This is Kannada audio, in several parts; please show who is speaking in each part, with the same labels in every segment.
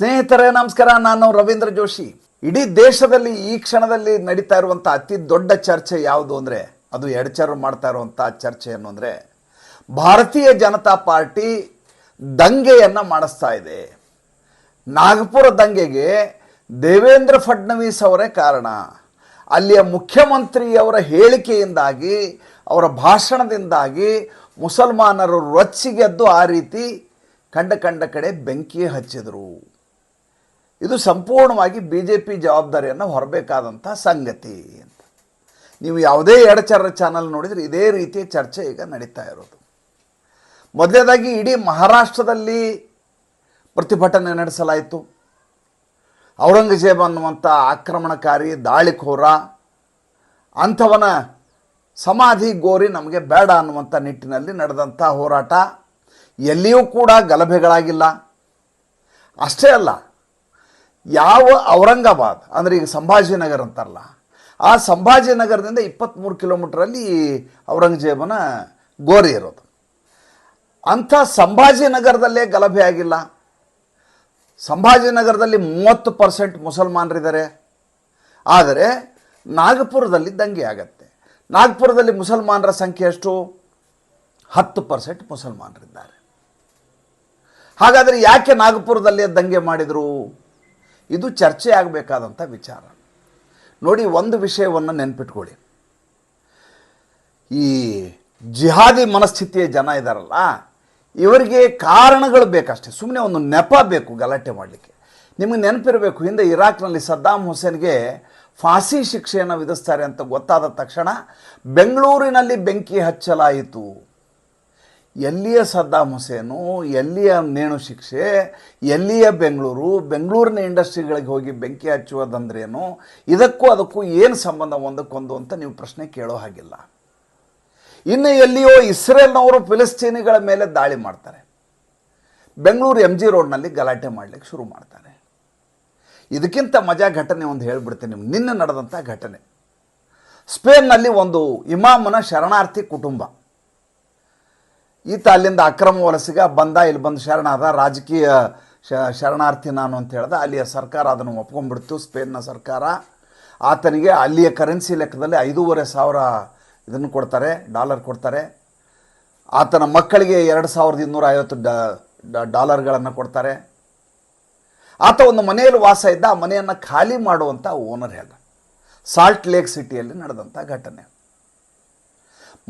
Speaker 1: ಸ್ನೇಹಿತರೇ, ನಮಸ್ಕಾರ. ನಾನು ರವೀಂದ್ರ ಜೋಶಿ. ಇಡೀ ದೇಶದಲ್ಲಿ ಈ ಕ್ಷಣದಲ್ಲಿ ನಡೀತಾ ಇರುವಂಥ ಅತಿ ದೊಡ್ಡ ಚರ್ಚೆ ಯಾವುದು ಅಂದರೆ, ಅದು ಎಡಚರು ಮಾಡ್ತಾ ಇರುವಂಥ ಚರ್ಚೆ ಏನು ಅಂದರೆ, ಭಾರತೀಯ ಜನತಾ ಪಾರ್ಟಿ ದಂಗೆಯನ್ನು ಮಾಡಿಸ್ತಾ ಇದೆ. ನಾಗಪುರ ದಂಗೆಗೆ ದೇವೇಂದ್ರ ಫಡ್ನವೀಸ್ ಅವರೇ ಕಾರಣ. ಅಲ್ಲಿಯ ಮುಖ್ಯಮಂತ್ರಿಯವರ ಹೇಳಿಕೆಯಿಂದಾಗಿ, ಅವರ ಭಾಷಣದಿಂದಾಗಿ ಮುಸಲ್ಮಾನರು ರೊಚ್ಚಿಗೆದ್ದು ಆ ರೀತಿ ಕಂಡ ಕಂಡ ಕಡೆ ಬೆಂಕಿ ಹಚ್ಚಿದರು. ಇದು ಸಂಪೂರ್ಣವಾಗಿ ಬಿ ಜೆ ಪಿ ಜವಾಬ್ದಾರಿಯನ್ನು ಹೊರಬೇಕಾದಂಥ ಸಂಗತಿ ಅಂತ. ನೀವು ಯಾವುದೇ ಎಡಚರ ಚಾನಲ್ ನೋಡಿದರೆ ಇದೇ ರೀತಿಯ ಚರ್ಚೆ ಈಗ ನಡೀತಾ ಇರೋದು. ಮೊದಲನೇದಾಗಿ ಇಡೀ ಮಹಾರಾಷ್ಟ್ರದಲ್ಲಿ ಪ್ರತಿಭಟನೆ ನಡೆಸಲಾಯಿತು. ಔರಂಗಜೇಬ್ ಅನ್ನುವಂಥ ಆಕ್ರಮಣಕಾರಿ ದಾಳಿಕೋರ, ಅಂಥವನ ಸಮಾಧಿ ಗೋರಿ ನಮಗೆ ಬೇಡ ಅನ್ನುವಂಥ ನಿಟ್ಟಿನಲ್ಲಿ ನಡೆದಂಥ ಹೋರಾಟ ಎಲ್ಲಿಯೂ ಕೂಡ ಗಲಭೆಗಳಾಗಿಲ್ಲ. ಅಷ್ಟೇ ಅಲ್ಲ ಯಾವ ಔರಂಗಾಬಾದ್, ಅಂದರೆ ಈಗ ಸಂಭಾಜಿನಗರ್ ಅಂತಾರಲ್ಲ, ಆ ಸಂಭಾಜಿನಗರದಿಂದ ಇಪ್ಪತ್ತ್ಮೂರು ಕಿಲೋಮೀಟ್ರಲ್ಲಿ ಔರಂಗಜೇಬನ ಗೋರಿ ಇರೋದು. ಅಂಥ ಸಂಭಾಜಿನಗರದಲ್ಲೇ ಗಲಭೆ ಆಗಿಲ್ಲ. ಸಂಭಾಜಿನಗರದಲ್ಲಿ ಮೂವತ್ತು ಪರ್ಸೆಂಟ್ ಮುಸಲ್ಮಾನರಿದ್ದಾರೆ. ಆದರೆ ನಾಗಪುರದಲ್ಲಿ ದಂಗೆ ಆಗತ್ತೆ. ನಾಗಪುರದಲ್ಲಿ ಮುಸಲ್ಮಾನರ ಸಂಖ್ಯೆ ಎಷ್ಟು? ಹತ್ತು ಪರ್ಸೆಂಟ್ ಮುಸಲ್ಮಾನರಿದ್ದಾರೆ. ಹಾಗಾದರೆ ಯಾಕೆ ನಾಗಪುರದಲ್ಲಿ ದಂಗೆ ಮಾಡಿದರು? ಇದು ಚರ್ಚೆ ಆಗಬೇಕಾದಂಥ ವಿಚಾರ. ನೋಡಿ, ಒಂದು ವಿಷಯವನ್ನು ನೆನ್ಪಿಟ್ಕೊಳ್ಳಿ. ಈ ಜಿಹಾದಿ ಮನಸ್ಥಿತಿಯ ಜನ ಇದ್ದಾರಲ್ಲ ಇವರಿಗೆ ಕಾರಣಗಳು ಬೇಕಷ್ಟೇ. ಸುಮ್ಮನೆ ಒಂದು ನೆಪ ಬೇಕು ಗಲಾಟೆ ಮಾಡಲಿಕ್ಕೆ. ನಿಮಗೆ ನೆನಪಿರಬೇಕು, ಹಿಂದೆ ಇರಾಕ್ನಲ್ಲಿ ಸದ್ದಾಮ್ ಹುಸೇನ್ಗೆ ಫಾಸಿ ಶಿಕ್ಷೆಯನ್ನು ವಿಧಿಸ್ತಾರೆ ಅಂತ ಗೊತ್ತಾದ ತಕ್ಷಣ ಬೆಂಗಳೂರಿನಲ್ಲಿ ಬೆಂಕಿ ಹಚ್ಚಲಾಯಿತು. ಎಲ್ಲಿಯ ಸದ್ದಾಮ್ ಹುಸೇನು ಎಲ್ಲಿಯ ನೇಣು ಶಿಕ್ಷೆ, ಎಲ್ಲಿಯ ಬೆಂಗಳೂರು, ಬೆಂಗಳೂರಿನ ಇಂಡಸ್ಟ್ರಿಗಳಿಗೆ ಹೋಗಿ ಬೆಂಕಿ ಹಚ್ಚುವುದಂದ್ರೇನು ಇದಕ್ಕೂ ಅದಕ್ಕೂ ಏನು ಸಂಬಂಧ ಒಂದಕ್ಕೊಂದು ಅಂತ ನೀವು ಪ್ರಶ್ನೆ ಕೇಳೋ ಹಾಗಿಲ್ಲ. ಇನ್ನು ಎಲ್ಲಿಯೋ ಇಸ್ರೇಲ್ನವರು ಫಿಲಿಸ್ತೀನಿಗಳ ಮೇಲೆ ದಾಳಿ ಮಾಡ್ತಾರೆ. ಬೆಂಗಳೂರು ಎಂ ಜಿ ರೋಡ್ನಲ್ಲಿ ಗಲಾಟೆ ಮಾಡಲಿಕ್ಕೆ ಶುರು ಮಾಡ್ತಾರೆ. ಇದಕ್ಕಿಂತ ಮಜಾ ಘಟನೆ ಒಂದು ಹೇಳ್ಬಿಡ್ತೀನಿ ನಿನ್ನೆ ನಡೆದಂಥ ಘಟನೆ. ಸ್ಪೇನ್ನಲ್ಲಿ ಒಂದು ಇಮಾಮನ ಶರಣಾರ್ಥಿ ಕುಟುಂಬ. ಈತ ಅಲ್ಲಿಂದ ಅಕ್ರಮ ವಲಸಿಗ, ಬಂದ, ಇಲ್ಲಿ ಬಂದು ಶರಣಾದ ರಾಜಕೀಯ ಶರಣಾರ್ಥಿ ನಾನು ಅಂತ ಹೇಳ್ದ. ಅಲ್ಲಿಯ ಸರ್ಕಾರ ಅದನ್ನು ಒಪ್ಕೊಂಡ್ಬಿಡ್ತು, ಸ್ಪೇನ್ನ ಸರ್ಕಾರ. ಆತನಿಗೆ ಅಲ್ಲಿಯ ಕರೆನ್ಸಿ ಲೆಕ್ಕದಲ್ಲಿ ಐದೂವರೆ ಸಾವಿರ ಇದನ್ನು ಕೊಡ್ತಾರೆ, ಡಾಲರ್ ಕೊಡ್ತಾರೆ. ಆತನ ಮಕ್ಕಳಿಗೆ ಎರಡು ಸಾವಿರದ ಇನ್ನೂರ ಐವತ್ತು ಡಾಲರ್ಗಳನ್ನು ಕೊಡ್ತಾರೆ. ಆತ ಒಂದು ಮನೆಯಲ್ಲಿ ವಾಸ ಇದ್ದ, ಆ ಮನೆಯನ್ನು ಖಾಲಿ ಮಾಡುವಂಥ ಓನರ್ ಹೇಳ್ದ ಸಾಲ್ಟ್ ಲೇಕ್ ಸಿಟಿಯಲ್ಲಿ ನಡೆದಂಥ ಘಟನೆ.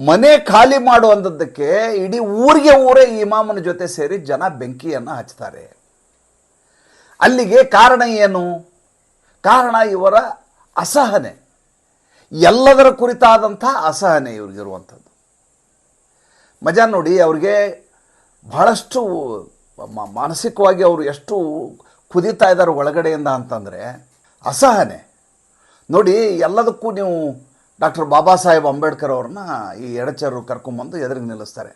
Speaker 1: ಮನೆ ಖಾಲಿ ಮಾಡುವಂಥದ್ದಕ್ಕೆ ಇಡೀ ಊರಿಗೆ ಊರೇ ಇಮಾಮನ ಜೊತೆ ಸೇರಿ ಜನ ಬೆಂಕಿಯನ್ನು ಹಚ್ತಾರೆ. ಅಲ್ಲಿಗೆ ಕಾರಣ ಏನು? ಕಾರಣ ಇವರ ಅಸಹನೆ. ಎಲ್ಲದರ ಕುರಿತಾದಂಥ ಅಸಹನೆ ಇವ್ರಿಗಿರುವಂಥದ್ದು. ಮಜಾ ನೋಡಿ, ಅವ್ರಿಗೆ ಬಹಳಷ್ಟು ಮಾನಸಿಕವಾಗಿ ಅವರು ಎಷ್ಟು ಕುದೀತಾ ಇದ್ದಾರೆ ಒಳಗಡೆಯಿಂದ ಅಂತಂದರೆ ಅಸಹನೆ. ನೋಡಿ, ಎಲ್ಲದಕ್ಕೂ ನೀವು ಡಾಕ್ಟರ್ ಬಾಬಾ ಸಾಹೇಬ್ ಅಂಬೇಡ್ಕರ್ ಅವ್ರನ್ನ ಈ ಎಡಚರು ಕರ್ಕೊಂಬಂದು ಎದುರಿಗೆ ನಿಲ್ಲಿಸ್ತಾರೆ.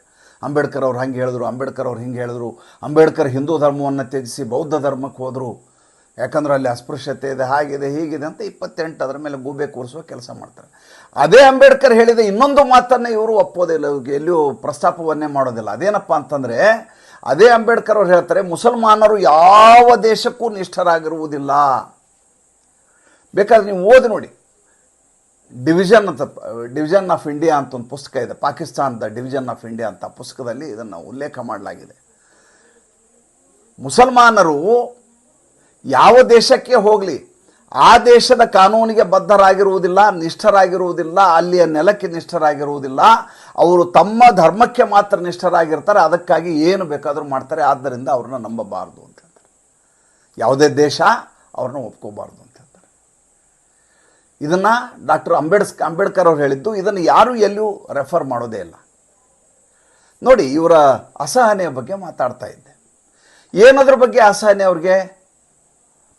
Speaker 1: ಅಂಬೇಡ್ಕರ್ ಅವ್ರು ಹಂಗೆ ಹೇಳಿದ್ರು, ಅಂಬೇಡ್ಕರ್ ಅವ್ರು ಹಿಂಗೆ ಹೇಳಿದ್ರು, ಅಂಬೇಡ್ಕರ್ ಹಿಂದೂ ಧರ್ಮವನ್ನು ತ್ಯಜಿಸಿ ಬೌದ್ಧ ಧರ್ಮಕ್ಕೆ ಹೋದರು. ಯಾಕಂದ್ರೆ ಅಲ್ಲಿ ಅಸ್ಪೃಶ್ಯತೆ ಇದೆ, ಹಾಗಿದೆ, ಹೀಗಿದೆ ಅಂತ ಇಪ್ಪತ್ತೆಂಟು ಅದರ ಮೇಲೆ ಗೂಬೆ ಕೂರಿಸುವ ಕೆಲಸ ಮಾಡ್ತಾರೆ. ಅದೇ ಅಂಬೇಡ್ಕರ್ ಹೇಳಿದ ಇನ್ನೊಂದು ಮಾತನ್ನು ಇವರು ಒಪ್ಪೋದಿಲ್ಲ ಎಲ್ಲಿಯೂ ಪ್ರಸ್ತಾಪವನ್ನೇ ಮಾಡೋದಿಲ್ಲ. ಅದೇನಪ್ಪ ಅಂತಂದರೆ, ಅದೇ ಅಂಬೇಡ್ಕರ್ ಅವ್ರು ಹೇಳ್ತಾರೆ, ಮುಸಲ್ಮಾನರು ಯಾವ ದೇಶಕ್ಕೂ ನಿಷ್ಠರಾಗಿರುವುದಿಲ್ಲ. ಬೇಕಾದ್ರೆ ನೀವು ಓದಿ ನೋಡಿ. ಡಿವಿಷನ್ ಅಂತ ಡಿವಿಷನ್ ಆಫ್ ಇಂಡಿಯಾ ಅಂತ ಒಂದು ಪುಸ್ತಕ ಇದೆ. ಪಾಕಿಸ್ತಾನದ ಡಿವಿಷನ್ ಆಫ್ ಇಂಡಿಯಾ ಅಂತ ಪುಸ್ತಕದಲ್ಲಿ ಇದನ್ನು ಉಲ್ಲೇಖ ಮಾಡಲಾಗಿದೆ. ಮುಸಲ್ಮಾನರು ಯಾವ ದೇಶಕ್ಕೆ ಹೋಗಲಿ, ಆ ದೇಶದ ಕಾನೂನಿಗೆ ಬದ್ಧರಾಗಿರುವುದಿಲ್ಲ, ನಿಷ್ಠರಾಗಿರುವುದಿಲ್ಲ, ಅಲ್ಲಿಯ ನೆಲಕ್ಕೆ ನಿಷ್ಠರಾಗಿರುವುದಿಲ್ಲ, ಅವರು ತಮ್ಮ ಧರ್ಮಕ್ಕೆ ಮಾತ್ರ ನಿಷ್ಠರಾಗಿರ್ತಾರೆ, ಅದಕ್ಕಾಗಿ ಏನು ಬೇಕಾದರೂ ಮಾಡ್ತಾರೆ, ಆದ್ದರಿಂದ ಅವ್ರನ್ನ ನಂಬಬಾರದು ಅಂತ ಹೇಳ್ತಾರೆ. ಯಾವುದೇ ದೇಶ ಅವ್ರನ್ನ ಒಪ್ಕೋಬಾರ್ದು. ಇದನ್ನು ಡಾಕ್ಟರ್ ಅಂಬೇಡ್ಸ್ ಅಂಬೇಡ್ಕರ್ ಅವ್ರು ಹೇಳಿದ್ದು, ಇದನ್ನು ಯಾರೂ ಎಲ್ಲಿಯೂ ರೆಫರ್ ಮಾಡೋದೇ ಇಲ್ಲ. ನೋಡಿ, ಇವರ ಅಸಹನೆಯ ಬಗ್ಗೆ ಮಾತಾಡ್ತಾ ಇದ್ದೆ. ಏನದ್ರ ಬಗ್ಗೆ ಅಸಹನೆ ಅವ್ರಿಗೆ?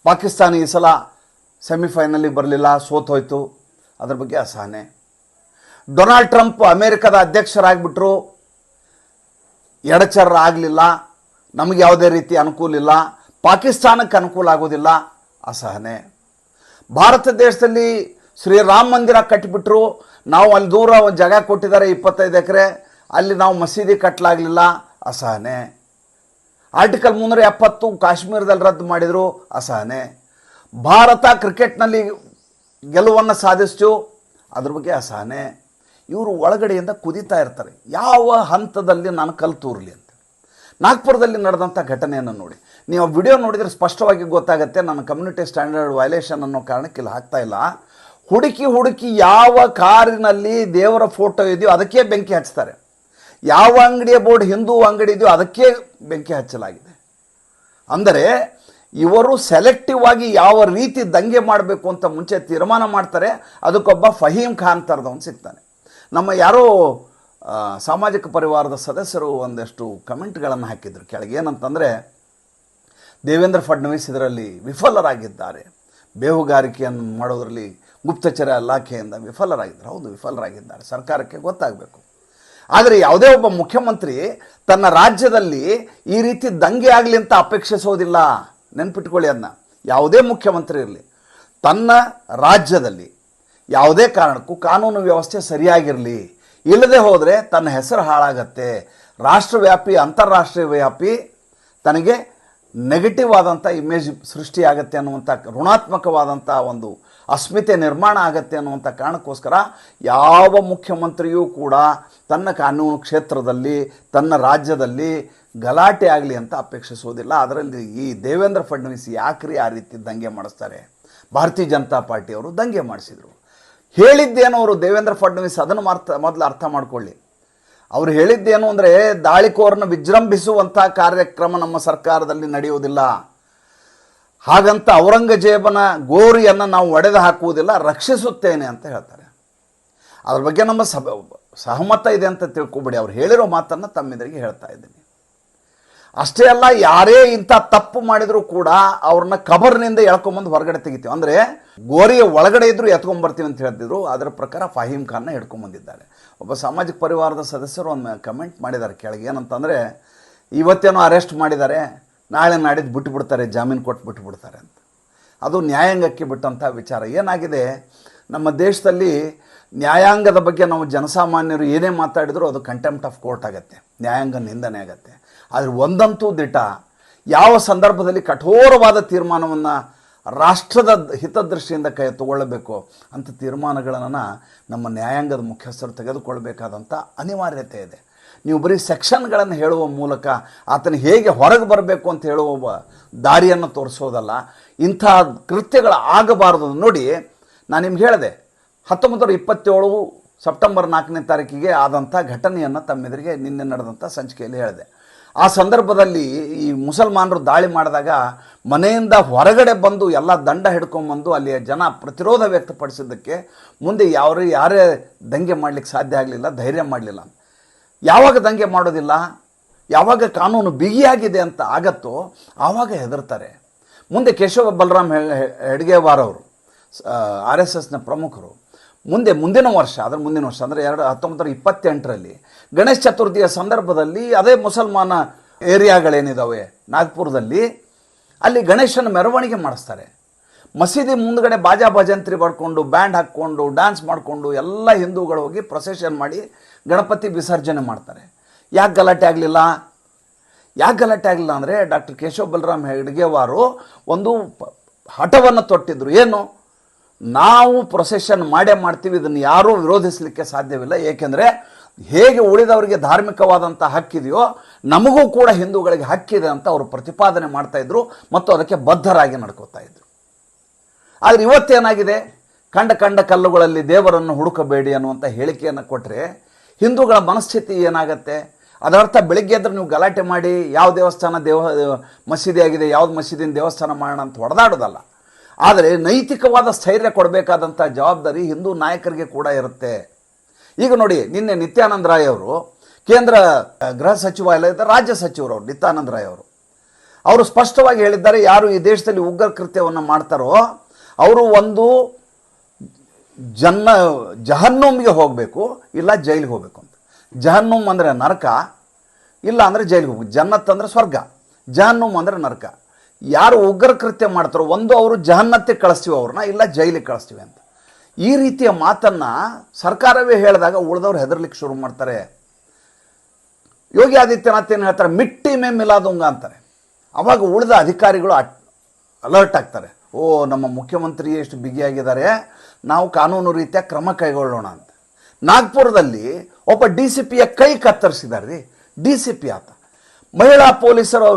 Speaker 1: ಪಾಕಿಸ್ತಾನ ಈ ಸಲ ಸೆಮಿಫೈನಲಿಗೆ ಬರಲಿಲ್ಲ, ಸೋತೋಯ್ತು. ಅದ್ರ ಬಗ್ಗೆ ಅಸಹನೆ. ಡೊನಾಲ್ಡ್ ಟ್ರಂಪ್ ಅಮೇರಿಕದ ಅಧ್ಯಕ್ಷರಾಗ್ಬಿಟ್ರು. ಆಗಲಿಲ್ಲ. ನಮಗೆ ಯಾವುದೇ ರೀತಿ ಅನುಕೂಲ ಇಲ್ಲ. ಪಾಕಿಸ್ತಾನಕ್ಕೆ ಅನುಕೂಲ ಆಗೋದಿಲ್ಲ. ಅಸಹನೆ. ಭಾರತ ದೇಶದಲ್ಲಿ ಶ್ರೀರಾಮ ಮಂದಿರ ಕಟ್ಟಿಬಿಟ್ರು. ನಾವು ಅಲ್ಲಿ ದೂರ ಒಂದು ಜಾಗ ಕೊಟ್ಟಿದ್ದಾರೆ, ಇಪ್ಪತ್ತೈದು ಎಕರೆ. ಅಲ್ಲಿ ನಾವು ಮಸೀದಿ ಕಟ್ಟಲಾಗಲಿಲ್ಲ ಅಸಹನೆ. ಆರ್ಟಿಕಲ್ ಮುನ್ನೂರ ಎಪ್ಪತ್ತು ಕಾಶ್ಮೀರದಲ್ಲಿ ರದ್ದು ಮಾಡಿದರು. ಅಸಹನೆ. ಭಾರತ ಕ್ರಿಕೆಟ್ನಲ್ಲಿ ಗೆಲುವನ್ನು ಸಾಧಿಸ್ತು. ಅದ್ರ ಬಗ್ಗೆ ಅಸಹನೆ. ಇವರು ಒಳಗಡೆಯಿಂದ ಕುದೀತಾ ಇರ್ತಾರೆ. ಯಾವ ಹಂತದಲ್ಲಿ ನಾನು ಕಲ್ತೂರ್ಲಿ ಅಂತ. ನಾಗ್ಪುರದಲ್ಲಿ ನಡೆದಂಥ ಘಟನೆಯನ್ನು ನೋಡಿ. ನೀವು ವಿಡಿಯೋ ನೋಡಿದರೆ ಸ್ಪಷ್ಟವಾಗಿ ಗೊತ್ತಾಗುತ್ತೆ, ನನ್ನ ಕಮ್ಯುನಿಟಿ ಸ್ಟ್ಯಾಂಡರ್ಡ್ ವಯಲೇಷನ್ ಅನ್ನೋ ಕಾರಣಕ್ಕೆ ಇಲ್ಲಿ ಹಾಕ್ತಾ ಇಲ್ಲ. ಹುಡುಕಿ ಹುಡುಕಿ ಯಾವ ಕಾರಿನಲ್ಲಿ ದೇವರ ಫೋಟೋ ಇದೆಯೋ ಅದಕ್ಕೆ ಬೆಂಕಿ ಹಚ್ತಾರೆ. ಯಾವ ಅಂಗಡಿಯ ಬೋರ್ಡ್ ಹಿಂದೂ ಅಂಗಡಿ ಇದೆಯೋ ಅದಕ್ಕೆ ಬೆಂಕಿ ಹಚ್ಚಲಾಗಿದೆ. ಅಂದರೆ ಇವರು ಸೆಲೆಕ್ಟಿವ್ ಆಗಿ ಯಾವ ರೀತಿ ದಂಗೆ ಮಾಡಬೇಕು ಅಂತ ಮುಂಚೆ ತೀರ್ಮಾನ ಮಾಡ್ತಾರೆ, ಅದಕ್ಕೊಬ್ಬ ಫಹೀಮ್ ಖಾನ್ ಥರದವನು ಸಿಗ್ತಾನೆ. ನಮ್ಮ ಯಾರೋ ಸಾಮಾಜಿಕ ಪರಿವಾರದ ಸದಸ್ಯರು ಒಂದಷ್ಟು ಕಮೆಂಟ್ಗಳನ್ನು ಹಾಕಿದ್ರು. ಕೆಳಗೆ ಏನಂತಂದರೆ, ದೇವೇಂದ್ರ ಫಡ್ನವೀಸ್ ಇದರಲ್ಲಿ ವಿಫಲರಾಗಿದ್ದಾರೆ. ಬೇಹುಗಾರಿಕೆಯನ್ನು ಮಾಡೋದರಲ್ಲಿ ಗುಪ್ತಚರ ಇಲಾಖೆಯಿಂದ ವಿಫಲರಾಗಿದ್ದಾರೆ. ಹೌದು, ವಿಫಲರಾಗಿದ್ದಾರೆ. ಸರ್ಕಾರಕ್ಕೆ ಗೊತ್ತಾಗಬೇಕು. ಆದರೆ ಯಾವುದೇ ಒಬ್ಬ ಮುಖ್ಯಮಂತ್ರಿ ತನ್ನ ರಾಜ್ಯದಲ್ಲಿ ಈ ರೀತಿ ದಂಗೆ ಆಗಲಿ ಅಂತ ಅಪೇಕ್ಷಿಸೋದಿಲ್ಲ. ನೆನ್ಪಿಟ್ಕೊಳ್ಳಿ ಅದನ್ನ ಯಾವುದೇ ಮುಖ್ಯಮಂತ್ರಿ ಇರಲಿ, ತನ್ನ ರಾಜ್ಯದಲ್ಲಿ ಯಾವುದೇ ಕಾರಣಕ್ಕೂ ಕಾನೂನು ವ್ಯವಸ್ಥೆ ಸರಿಯಾಗಿರಲಿ. ಇಲ್ಲದೆ ಹೋದರೆ ತನ್ನ ಹೆಸರು ಹಾಳಾಗತ್ತೆ. ರಾಷ್ಟ್ರವ್ಯಾಪಿ ಅಂತಾರಾಷ್ಟ್ರೀಯ ವ್ಯಾಪಿ ತನಗೆ ನೆಗೆಟಿವ್ ಆದಂಥ ಇಮೇಜ್ ಸೃಷ್ಟಿಯಾಗತ್ತೆ ಅನ್ನುವಂಥ ಋಣಾತ್ಮಕವಾದಂಥ ಒಂದು ಅಸ್ಮಿತೆ ನಿರ್ಮಾಣ ಆಗತ್ತೆ ಅನ್ನುವಂಥ ಕಾರಣಕ್ಕೋಸ್ಕರ ಯಾವ ಮುಖ್ಯಮಂತ್ರಿಯೂ ಕೂಡ ತನ್ನ ಕಾನೂನು ಕ್ಷೇತ್ರದಲ್ಲಿ, ತನ್ನ ರಾಜ್ಯದಲ್ಲಿ ಗಲಾಟೆ ಆಗಲಿ ಅಂತ ಅಪೇಕ್ಷಿಸೋದಿಲ್ಲ ಅದರಲ್ಲಿ ಈ ದೇವೇಂದ್ರ ಫಡ್ನವೀಸ್ ಯಾಕ್ರಿ ಆ ರೀತಿ ದಂಗೆ ಮಾಡಿಸ್ತಾರೆ? ಭಾರತೀಯ ಜನತಾ ಪಾರ್ಟಿಯವರು ದಂಗೆ ಮಾಡಿಸಿದರು. ಹೇಳಿದ್ದೇನು ಅವರು ದೇವೇಂದ್ರ ಫಡ್ನವೀಸ್, ಅದನ್ನು ಅರ್ಥ ಮೊದಲು ಅರ್ಥ ಮಾಡ್ಕೊಳ್ಳಿ. ಅವರು ಹೇಳಿದ್ದೇನು ಅಂದರೆ, ದಾಳಿಕೋರನ್ನು ವಿಜೃಂಭಿಸುವಂಥ ಕಾರ್ಯಕ್ರಮ ನಮ್ಮ ಸರ್ಕಾರದಲ್ಲಿ ನಡೆಯುವುದಿಲ್ಲ. ಹಾಗಂತ ಔರಂಗಜೇಬನ ಗೋರಿಯನ್ನು ನಾವು ಒಡೆದು ಹಾಕುವುದಿಲ್ಲ, ರಕ್ಷಿಸುತ್ತೇನೆ ಅಂತ ಹೇಳ್ತಾರೆ. ಅದ್ರ ಬಗ್ಗೆ ನಮ್ಮ ಸಭ ಸಹಮತ ಇದೆ ಅಂತ ತಿಳ್ಕೊಬೇಡಿ, ಅವ್ರು ಹೇಳಿರೋ ಮಾತನ್ನು ತಮ್ಮೆದುರಿಗೆ ಹೇಳ್ತಾ ಇದ್ದೀನಿ. ಅಷ್ಟೇ ಅಲ್ಲ, ಯಾರೇ ಇಂಥ ತಪ್ಪು ಮಾಡಿದರೂ ಕೂಡ ಅವ್ರನ್ನ ಕಬರ್ನಿಂದ ಎಳ್ಕೊಂಬಂದು ಹೊರಗಡೆ ತೆಗಿತೀವಿ. ಅಂದರೆ ಗೋರಿಯ ಒಳಗಡೆ ಇದ್ದರೂ ಎತ್ಕೊಂಬರ್ತೀವಿ ಅಂತ ಹೇಳ್ತಿದ್ರು, ಅದರ ಪ್ರಕಾರ ಫಹೀಮ್ ಖಾನ್ನ ಹಿಡ್ಕೊಂಬಂದಿದ್ದಾರೆ ಒಬ್ಬ ಸಾಮಾಜಿಕ ಪರಿವಾರದ ಸದಸ್ಯರು ಒಂದು ಕಮೆಂಟ್ ಮಾಡಿದ್ದಾರೆ ಕೆಳಗೆ. ಏನಂತಂದರೆ, ಇವತ್ತೇನೋ ಅರೆಸ್ಟ್ ಮಾಡಿದ್ದಾರೆ, ನಾಳೆ ನಾಡಿದ್ದು ಬಿಟ್ಟುಬಿಡ್ತಾರೆ ಜಾಮೀನು ಕೊಟ್ಟು ಬಿಟ್ಟುಬಿಡ್ತಾರೆ ಅಂತ. ಅದು ನ್ಯಾಯಾಂಗಕ್ಕೆ ಬಿಟ್ಟಂಥ ವಿಚಾರ. ಏನಾಗಿದೆ? ನಮ್ಮ ದೇಶದಲ್ಲಿ ನ್ಯಾಯಾಂಗದ ಬಗ್ಗೆ ನಾವು ಜನಸಾಮಾನ್ಯರು ಏನೇ ಮಾತಾಡಿದರೂ ಅದು ಕಂಟೆಂಪ್ಟ್ ಆಫ್ ಕೋರ್ಟ್ ಆಗುತ್ತೆ. ನ್ಯಾಯಾಂಗ ನಿಂದನೆ ಆಗುತ್ತೆ. ಆದರೆ ಒಂದಂತೂ ದಿಟ ಯಾವ ಸಂದರ್ಭದಲ್ಲಿ ಕಠೋರವಾದ ತೀರ್ಮಾನವನ್ನು ರಾಷ್ಟ್ರದ ಹಿತದೃಷ್ಟಿಯಿಂದ ಕೈ ತಗೊಳ್ಳಬೇಕು ಅಂಥ ತೀರ್ಮಾನಗಳನ್ನು ನಮ್ಮ ನ್ಯಾಯಾಂಗದ ಮುಖ್ಯಸ್ಥರು ತೆಗೆದುಕೊಳ್ಬೇಕಾದಂಥ ಅನಿವಾರ್ಯತೆ ಇದೆ. ನೀವು ಬರೀ ಸೆಕ್ಷನ್ಗಳನ್ನು ಹೇಳುವ ಮೂಲಕ ಆತನ ಹೇಗೆ ಹೊರಗೆ ಬರಬೇಕು ಅಂತ ಹೇಳುವ ದಾರಿಯನ್ನು ತೋರಿಸೋದಲ್ಲ, ಇಂಥ ಕೃತ್ಯಗಳು ಆಗಬಾರದು ನೋಡಿ ನಾನು ನಿಮ್ಗೆ ಹೇಳಿದೆ. ಹತ್ತೊಂಬತ್ತು ಇಪ್ಪತ್ತೇಳು ಸೆಪ್ಟೆಂಬರ್ ನಾಲ್ಕನೇ ತಾರೀಕಿಗೆ ಆದಂಥ ಘಟನೆಯನ್ನು ತಮ್ಮೆದುರಿಗೆ ನಿನ್ನೆ ನಡೆದಂಥ ಸಂಚಿಕೆಯಲ್ಲಿ ಹೇಳಿದೆ. ಆ ಸಂದರ್ಭದಲ್ಲಿ ಈ ಮುಸಲ್ಮಾನರು ದಾಳಿ ಮಾಡಿದಾಗ ಮನೆಯಿಂದ ಹೊರಗಡೆ ಬಂದು ಎಲ್ಲ ದಂಡ ಹಿಡ್ಕೊಂಬಂದು ಅಲ್ಲಿಯ ಜನ ಪ್ರತಿರೋಧ ವ್ಯಕ್ತಪಡಿಸಿದ್ದಕ್ಕೆ ಮುಂದೆ ಯಾರು ಯಾರೇ ದಂಗೆ ಮಾಡಲಿಕ್ಕೆ ಸಾಧ್ಯ ಆಗಲಿಲ್ಲ, ಧೈರ್ಯ ಮಾಡಲಿಲ್ಲ. ಯಾವಾಗ ದಂಗೆ ಮಾಡೋದಿಲ್ಲ? ಯಾವಾಗ ಕಾನೂನು ಬಿಗಿಯಾಗಿದೆ ಅಂತ ಆಗತ್ತೋ ಆವಾಗ ಹೆದರ್ತಾರೆ. ಮುಂದೆ ಕೇಶವ ಬಲರಾಮ್ ಹೆಡ್ಗೇವಾರ್ ಅವರು ಆರ್ ಎಸ್ ಎಸ್ನ ಪ್ರಮುಖರು ಮುಂದೆ ಮುಂದಿನ ವರ್ಷ, ಅದರ ಮುಂದಿನ ವರ್ಷ, ಅಂದರೆ ಎರಡು ಹತ್ತೊಂಬತ್ತು ನೂರ ಇಪ್ಪತ್ತೆಂಟರಲ್ಲಿ ಗಣೇಶ ಚತುರ್ಥಿಯ ಸಂದರ್ಭದಲ್ಲಿ ಅದೇ ಮುಸಲ್ಮಾನ ಏರಿಯಾಗಳೇನಿದ್ದಾವೆ ನಾಗ್ಪುರದಲ್ಲಿ, ಅಲ್ಲಿ ಗಣೇಶನ ಮೆರವಣಿಗೆ ಮಾಡಿಸ್ತಾರೆ. ಮಸೀದಿ ಮುಂದಗಡೆ ಬಾಜಾ ಭಜಂತ್ರಿ ಪಡ್ಕೊಂಡು ಬ್ಯಾಂಡ್ ಹಾಕ್ಕೊಂಡು, ಡ್ಯಾನ್ಸ್ ಮಾಡಿಕೊಂಡು, ಎಲ್ಲ ಹಿಂದೂಗಳು ಹೋಗಿ ಪ್ರೊಸೆಷನ್ ಮಾಡಿ ಗಣಪತಿ ವಿಸರ್ಜನೆ ಮಾಡ್ತಾರೆ. ಯಾಕೆ ಗಲಾಟೆ ಆಗಲಿಲ್ಲ? ಯಾಕೆ ಗಲಾಟೆ ಆಗಲಿಲ್ಲ ಅಂದರೆ ಡಾಕ್ಟರ್ ಕೇಶವ ಬಲರಾಮ್ ಹೆಡ್ಗೆವಾರು ಒಂದು ಹಠವನ್ನು ತೊಟ್ಟಿದ್ರು. ಏನು? ನಾವು ಪ್ರೊಸೆಷನ್ ಮಾಡೇ ಮಾಡ್ತೀವಿ, ಇದನ್ನು ಯಾರೂ ವಿರೋಧಿಸಲಿಕ್ಕೆ ಸಾಧ್ಯವಿಲ್ಲ. ಏಕೆಂದರೆ ಹೇಗೆ ಉಳಿದವರಿಗೆ ಧಾರ್ಮಿಕವಾದಂಥ ಹಕ್ಕಿದೆಯೋ, ನಮಗೂ ಕೂಡ ಹಿಂದೂಗಳಿಗೆ ಹಕ್ಕಿದೆ ಅಂತ ಅವರು ಪ್ರತಿಪಾದನೆ ಮಾಡ್ತಾಯಿದ್ರು ಮತ್ತು ಅದಕ್ಕೆ ಬದ್ಧರಾಗಿ ನಡ್ಕೋತಾ ಇದ್ರು. ಆದರೆ ಇವತ್ತೇನಾಗಿದೆ? ಕಂಡ ಕಂಡ ಕಲ್ಲುಗಳಲ್ಲಿ ದೇವರನ್ನು ಹುಡುಕಬೇಡಿ ಅನ್ನುವಂಥ ಹೇಳಿಕೆಯನ್ನು ಕೊಟ್ಟರೆ ಹಿಂದೂಗಳ ಮನಸ್ಥಿತಿ ಏನಾಗುತ್ತೆ? ಅದರರ್ಥ ಬೆಳಿಗ್ಗೆ ಎದ್ರೆ ನೀವು ಗಲಾಟೆ ಮಾಡಿ, ಯಾವ ದೇವಸ್ಥಾನ ದೇವ ಮಸೀದಿ ಆಗಿದೆ ಯಾವ್ದು ಮಸೀದಿನ ದೇವಸ್ಥಾನ ಮಾಡೋಣ ಅಂತ ಹೊಡೆದಾಡೋದಲ್ಲ. ಆದರೆ ನೈತಿಕವಾದ ಸ್ಥೈರ್ಯ ಕೊಡಬೇಕಾದಂಥ ಜವಾಬ್ದಾರಿ ಹಿಂದೂ ನಾಯಕರಿಗೆ ಕೂಡ ಇರುತ್ತೆ. ಈಗ ನೋಡಿ, ನಿನ್ನೆ ನಿತ್ಯಾನಂದ ರಾಯ್ ಅವರು ಕೇಂದ್ರ ಗೃಹ ಸಚಿವಾಲಯದ ರಾಜ್ಯ ಸಚಿವರು ನಿತ್ಯಾನಂದ ರಾಯ್ ಅವರು. ಅವರು ಸ್ಪಷ್ಟವಾಗಿ ಹೇಳಿದ್ದಾರೆ, ಯಾರು ಈ ದೇಶದಲ್ಲಿ ಉಗ್ರ ಕೃತ್ಯವನ್ನು ಮಾಡ್ತಾರೋ ಅವರು ಒಂದು ಜನ್ನ, ಜಹನ್ನೂಮ್ಗೆ ಹೋಗಬೇಕು, ಇಲ್ಲ ಜೈಲಿಗೆ ಹೋಗಬೇಕು ಅಂತ. ಜಹನ್ನೂಮ್ ಅಂದರೆ ನರಕ, ಇಲ್ಲ ಅಂದರೆ ಜೈಲಿಗೆ ಹೋಗ್ಬೇಕು. ಜನ್ನತ್ ಅಂದರೆ ಸ್ವರ್ಗ, ಜಹನ್ನೂಮ್ ಅಂದರೆ ನರಕ. ಯಾರು ಉಗ್ರ ಕೃತ್ಯ ಮಾಡ್ತಾರೋ, ಒಂದು ಅವರು ಜಹನ್ನತ್ತೆ ಕಳಿಸ್ತೀವಿ ಅವ್ರನ್ನ, ಇಲ್ಲ ಜೈಲಿಗೆ ಕಳಿಸ್ತೀವಿ ಅಂತ. ಈ ರೀತಿಯ ಮಾತನ್ನು ಸರ್ಕಾರವೇ ಹೇಳಿದಾಗ ಉಳಿದವ್ರು ಹೆದರ್ಲಿಕ್ಕೆ ಶುರು ಮಾಡ್ತಾರೆ. ಯೋಗಿ ಆದಿತ್ಯನಾಥ್ ಏನು ಹೇಳ್ತಾರೆ? ಮಿಟ್ಟಿ ಮೇ ಮಿಲಾದುಂಗ ಅಂತಾರೆ. ಅವಾಗ ಉಳಿದ ಅಧಿಕಾರಿಗಳು ಅಲರ್ಟ್ ಆಗ್ತಾರೆ. ಓ, ನಮ್ಮ ಮುಖ್ಯಮಂತ್ರಿ ಎಷ್ಟು ಬಿಗಿಯಾಗಿದ್ದಾರೆ ನಾವು ಕಾನೂನು ರೀತಿಯ ಕ್ರಮ ಕೈಗೊಳ್ಳೋಣ ಅಂತ. ನಾಗ್ಪುರದಲ್ಲಿ ಒಬ್ಬ ಡಿ ಸಿ ಪಿಯ ಕೈ ಕತ್ತರಿಸಿದ್ದಾರೆ. ರೀ ಡಿ ಸಿ ಪಿ ಆತ. ಮಹಿಳಾ ಪೊಲೀಸರು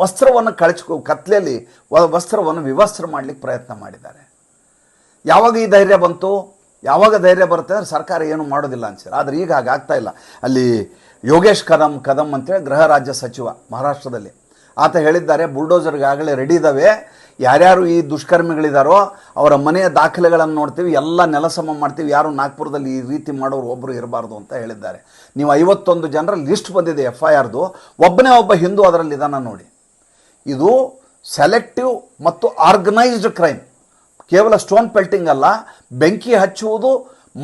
Speaker 1: ವಸ್ತ್ರವನ್ನು ಕಳಚ್ಕೊ, ಕತ್ಲೆಯಲ್ಲಿ ವಸ್ತ್ರವನ್ನು ವಿವಸ್ತ್ರ ಮಾಡಲಿಕ್ಕೆ ಪ್ರಯತ್ನ ಮಾಡಿದ್ದಾರೆ. ಯಾವಾಗ ಈ ಧೈರ್ಯ ಬಂತು? ಯಾವಾಗ ಧೈರ್ಯ ಬರುತ್ತೆ ಅಂದ್ರೆ ಸರ್ಕಾರ ಏನು ಮಾಡೋದಿಲ್ಲ ಅನ್ಸಿಲ್ಲ ಆದರೆ ಈಗ ಹಾಗಾಗ್ತಾ ಇಲ್ಲ. ಅಲ್ಲಿ ಯೋಗೇಶ್ ಕದಂ ಕದಂ ಅಂತೇಳಿ ಗೃಹ ರಾಜ್ಯ ಸಚಿವ ಮಹಾರಾಷ್ಟ್ರದಲ್ಲಿ. ಆತ ಹೇಳಿದ್ದಾರೆ ಬುಲ್ಡೋಸರ್ಗಾಗಲೇ ರೆಡಿ ಇದ್ದಾವೆ ಯಾರ್ಯಾರು ಈ ದುಷ್ಕರ್ಮಿಗಳಿದ್ದಾರೋ ಅವರ ಮನೆಯ ದಾಖಲೆಗಳನ್ನು ನೋಡ್ತೀವಿ, ಎಲ್ಲ ನೆಲಸಮ ಮಾಡ್ತೀವಿ. ಯಾರು ನಾಗ್ಪುರದಲ್ಲಿ ಈ ರೀತಿ ಮಾಡೋರು ಒಬ್ಬರು ಇರಬಾರ್ದು ಅಂತ ಹೇಳಿದ್ದಾರೆ. ನೀವು ಐವತ್ತೊಂದು ಜನರ ಲಿಸ್ಟ್ ಬಂದಿದೆ ಎಫ್ ಐ ಆರ್ದು ಒಬ್ಬನೇ ಒಬ್ಬ ಹಿಂದೂ ಅದರಲ್ಲಿ ಇದಾನ ನೋಡಿ. ಇದು ಸೆಲೆಕ್ಟಿವ್ ಮತ್ತು ಆರ್ಗನೈಸ್ಡ್ ಕ್ರೈಮ್ ಕೇವಲ ಸ್ಟೋನ್ ಪೆಲ್ಟಿಂಗ್ ಅಲ್ಲ, ಬೆಂಕಿ ಹಚ್ಚುವುದು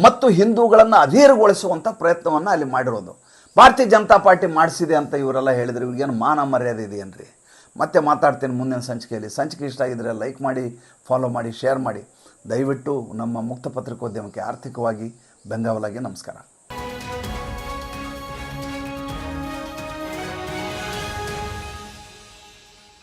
Speaker 1: ಮತ್ತು ಹಿಂದೂಗಳನ್ನು ಅಧೀರಗೊಳಿಸುವಂಥ ಪ್ರಯತ್ನವನ್ನು ಅಲ್ಲಿ ಮಾಡಿರೋದು. ಭಾರತೀಯ ಜನತಾ ಪಾರ್ಟಿ ಮಾಡಿಸಿದೆ ಅಂತ ಇವರೆಲ್ಲ ಹೇಳಿದ್ರು. ಇವ್ರಿಗೇನು ಮಾನ ಮರ್ಯಾದೆ ಇದೆಯೇನ್ರಿ? ಮತ್ತೆ ಮಾತಾಡ್ತೀನಿ ಮುಂದಿನ ಸಂಚಿಕೆಯಲ್ಲಿ. ಸಂಚಿಕೆ ಇಷ್ಟ ಆಗಿದ್ರೆ ಲೈಕ್ ಮಾಡಿ ಫಾಲೋ ಮಾಡಿ ಶೇರ್ ಮಾಡಿ. ದಯವಿಟ್ಟು ನಮ್ಮ ಮುಕ್ತ ಪತ್ರಿಕೋದ್ಯಮಕ್ಕೆ ಆರ್ಥಿಕವಾಗಿ ಬೆಂಗಾವಲಾಗಿ ನಮಸ್ಕಾರ.